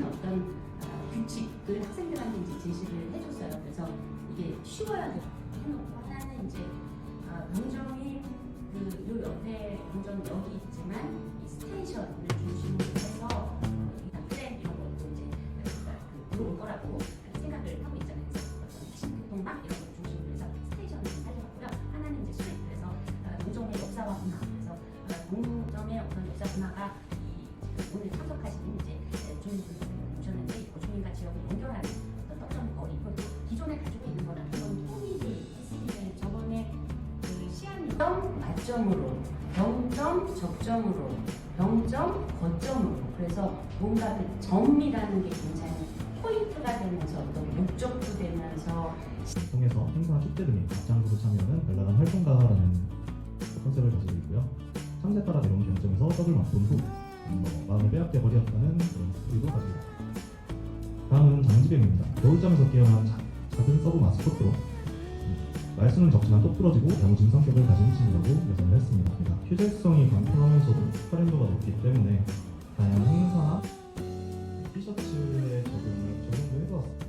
어떤 어, 규칙을 학생들한테 이제 제시를 해줬어요. 그래서 이게 쉬워야 돼. 해놓고 하나는 이제 어, 문정이 그요 옆에 문정 여기 있지만 이 스테이션을 중심으로 해서 이 프레임 이런 것도 이제 그 들어올 거라고. 0점 만점으로 병점 적점으로 병점 거점으로 그래서 뭔가 그 점이라는 게 굉장히 포인트가 되면서 어떤 목적도 되면서 통해서 행사 축제등의 입장으로 참여하는 별나간 활동가라는 컨셉을 가지고 있고요. 창제 따라 내용 결정에서 떡을 맛본 후 뭐, 마음을 빼앗겨 버렸다는 그런 스토리도 가지고 있습니다. 다음은 장지뱅입니다. 겨울잠에서 깨어난 자, 작은 서브 마스코트로 말수는 적지만 똑부러지고 야무진 성격을 가진 친구라고 예상을 했습니다. 휴대성이 간편하면서도 활용도가 높기 때문에 다양한 행사나 티셔츠에 적용을 적용도 해보았습니다.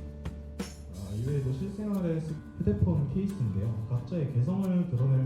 아, 이외에도 실생활에 쓰 휴대폰 케이스인데요. 각자의 개성을 드러낼